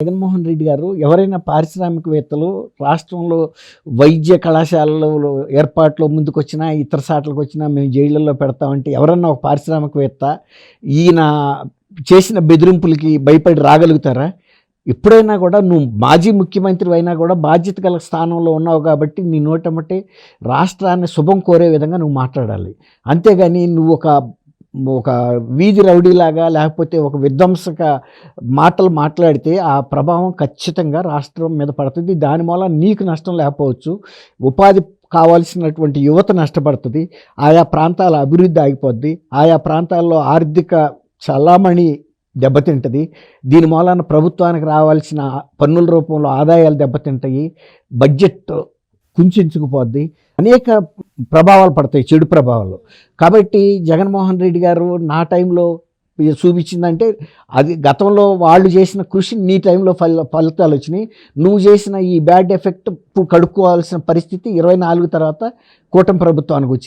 జగన్మోహన్ రెడ్డి గారు ఎవరైనా పారిశ్రామికవేత్తలు రాష్ట్రంలో వైద్య కళాశాలలో ఏర్పాట్లో ముందుకొచ్చినా ఇతర సాట్లకు వచ్చినా మేము జైళ్ళల్లో పెడతామంటే ఎవరన్నా ఒక పారిశ్రామికవేత్త ఈయన చేసిన బెదిరింపులకి భయపడి రాగలుగుతారా? ఎప్పుడైనా కూడా నువ్వు మాజీ ముఖ్యమంత్రి అయినా కూడా బాధ్యత గల స్థానంలో ఉన్నావు కాబట్టి నీ నోటమ్మటే రాష్ట్రాన్ని శుభం కోరే విధంగా నువ్వు మాట్లాడాలి. అంతేగాని నువ్వు ఒక ఒక వీధి రౌడీలాగా లేకపోతే ఒక విధ్వంసక మాటలు మాట్లాడితే ఆ ప్రభావం ఖచ్చితంగా రాష్ట్రం మీద పడుతుంది. దాని మూల నీకు నష్టం లేకపోవచ్చు. ఉపాధి కావాల్సినటువంటి యువత నష్టపడుతుంది. ఆయా ప్రాంతాల అభివృద్ధి ఆగిపోద్ది. ఆయా ప్రాంతాల్లో ఆర్థిక చలామణి దెబ్బతింటుంది. దీని మూలాన ప్రభుత్వానికి రావాల్సిన పన్నుల రూపంలో ఆదాయాలు దెబ్బతింటాయి. బడ్జెట్ కుంచుకుపోద్ది అనేక ప్రభావాలు పడతాయి చెడు ప్రభావాలు. కాబట్టి జగన్మోహన్ రెడ్డి గారు నా టైంలో చూపించిందంటే అది గతంలో వాళ్ళు చేసిన కృషి నీ టైంలో ఫల ఫలితాలు వచ్చినాయి. నువ్వు చేసిన ఈ బ్యాడ్ ఎఫెక్ట్ కడుక్కోవాల్సిన పరిస్థితి ఇరవై నాలుగు తర్వాత కూటమి ప్రభుత్వానికి వచ్చింది.